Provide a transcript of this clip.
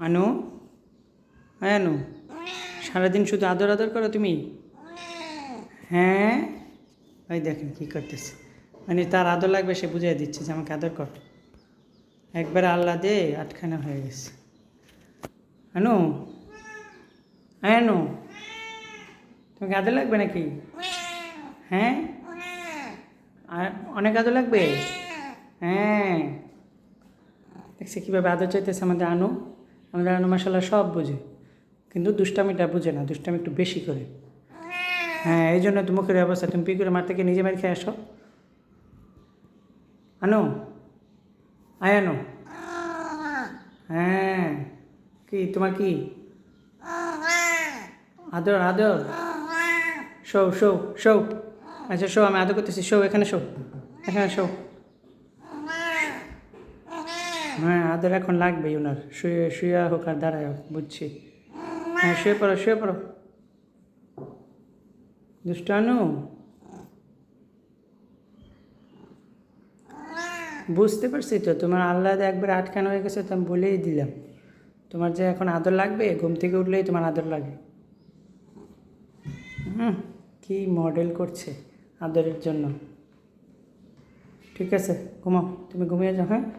আনু? হ্যাঁ আনু। সারাদিন শুধু আদর আদর করো তুমি? হ্যাঁ? ওই দেখেন কী করতেছে। মানে তার আদর লাগবে, সে বুঝিয়ে দিচ্ছে যে আমাকে আদর কর। একবার আল্লাহ দে, আটখানা হয়ে গেছে। আনু? হ্যাঁ আনু। তোমাকে আদর লাগবে নাকি? হ্যাঁ? অনেক আদর লাগবে? হ্যাঁ। দেখছি কীভাবে আদর চাইতেছে আমাদের আনু। আমাদের আনু মাসাল্লাহ সব বোঝে, কিন্তু দুষ্টামিটা বুঝে না, দুষ্টামি একটু বেশি করে। হ্যাঁ এই জন্য তো মুখের অবস্থা তুমি পি করে মার থেকে নিজে মার খেয়ে আসো? আনো? আয় আনো? হ্যাঁ কি, তোমার কি? আদর আদর। শো শো শো। আচ্ছা শো, আমি আদর করতেছি, শো, এখানে শো। এখানে শো। হ্যাঁ আদর এখন লাগবেই ওনার। শুয়ে শুয়ে হোক আর দাঁড়ায় হোক, বুঝছি। হ্যাঁ শুয়ে পড়ো শুয়ে পড়ো। দুষ্টানু। বুঝতে পারছি তো, তোমার আল্লাহ একবার আটকানো হয়ে গেছে তো আমি বলেই দিলাম। তোমার যে এখন আদর লাগবে, ঘুম থেকে উঠলেই তোমার আদর লাগে। হুম, কি মডেল করছে আদরের জন্য। ঠিক আছে, ঘুমাও, তুমি ঘুমিয়ে যাও হ্যাঁ?